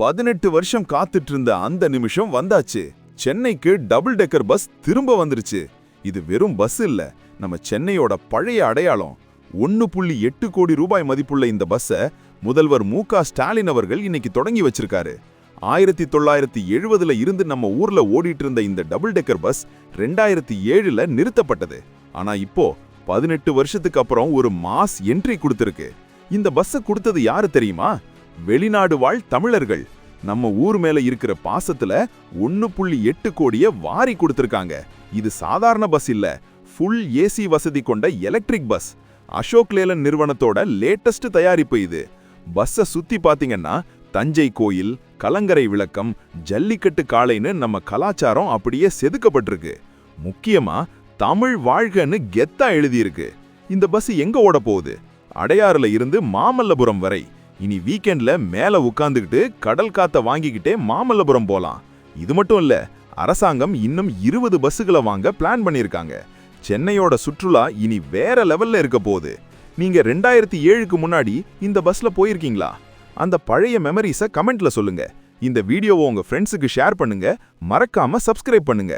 பதினெட்டு வருஷம் காத்துட்டு இருந்த அந்த நிமிஷம் வந்தாச்சு. சென்னைக்கு டபுள் டெக்கர் பஸ் திரும்ப வந்துருச்சு. இது வெறும் பஸ் இல்ல நம்ம சென்னையோட பழைய அடையாளம். ஒன்னு புள்ளி எட்டு கோடி ரூபாய் மதிப்புள்ள இந்த பஸ்ஸை முதல்வர் மு க ஸ்டாலின் அவர்கள் இன்னைக்கு தொடங்கி வச்சிருக்காரு. ஆயிரத்தி தொள்ளாயிரத்தி எழுபதுல இருந்து நம்ம ஊர்ல ஓடிட்டு இருந்த இந்த டபுள் டெக்கர் பஸ் ரெண்டாயிரத்தி ஏழுல நிறுத்தப்பட்டது. ஆனா இப்போ பதினெட்டு வருஷத்துக்கு அப்புறம் ஒரு மாஸ் என்ட்ரி கொடுத்திருக்கு. இந்த பஸ்ஸை கொடுத்தது யாரு தெரியுமா? வெளிநாடு வாழ் தமிழர்கள். நம்ம ஊர் மேல இருக்கிற பாசத்துல ஒன்னு புள்ளி எட்டு கோடிய வாரி கொடுத்திருக்காங்க. இது சாதாரண பஸ் இல்ல. ஃபுல் ஏசி வசதி கொண்ட எலக்ட்ரிக் பஸ் அசோக் லேலன் நிறுவனத்தோட லேட்டஸ்ட் தயாரிப்பு இது. பஸ்ஸை சுத்தி பாத்தீங்கன்னா தஞ்சை கோயில் கலங்கரை விளக்கம் ஜல்லிக்கட்டு காளைன்னு நம்ம கலாச்சாரம் அப்படியே செதுக்கப்பட்டிருக்கு. முக்கியமா தமிழ் வாழ்கன்னு கெத்தா எழுதியிருக்கு. இந்த பஸ் எங்க ஓட போகுது? அடையாறுல இருந்து மாமல்லபுரம் வரை. இனி வீக்கெண்ட்ல மேலே உட்காந்துக்கிட்டு கடல் காத்த வாங்கிக்கிட்டே மாமல்லபுரம் போலாம். இது மட்டும் இல்ல அரசாங்கம் இன்னும் இருபது பஸ்ஸுகளை வாங்க பிளான் பண்ணியிருக்காங்க சென்னையோட சுற்றுலா இனி வேற லெவல்ல இருக்க போகுது. நீங்க ரெண்டாயிரத்தி ஏழுக்கு முன்னாடி இந்த பஸ்ல போயிருக்கீங்களா? அந்த பழைய மெமரிஸை கமெண்ட்ல சொல்லுங்க. இந்த வீடியோவை உங்க ஃப்ரெண்ட்ஸுக்கு ஷேர் பண்ணுங்க. மறக்காம சப்ஸ்கிரைப் பண்ணுங்க.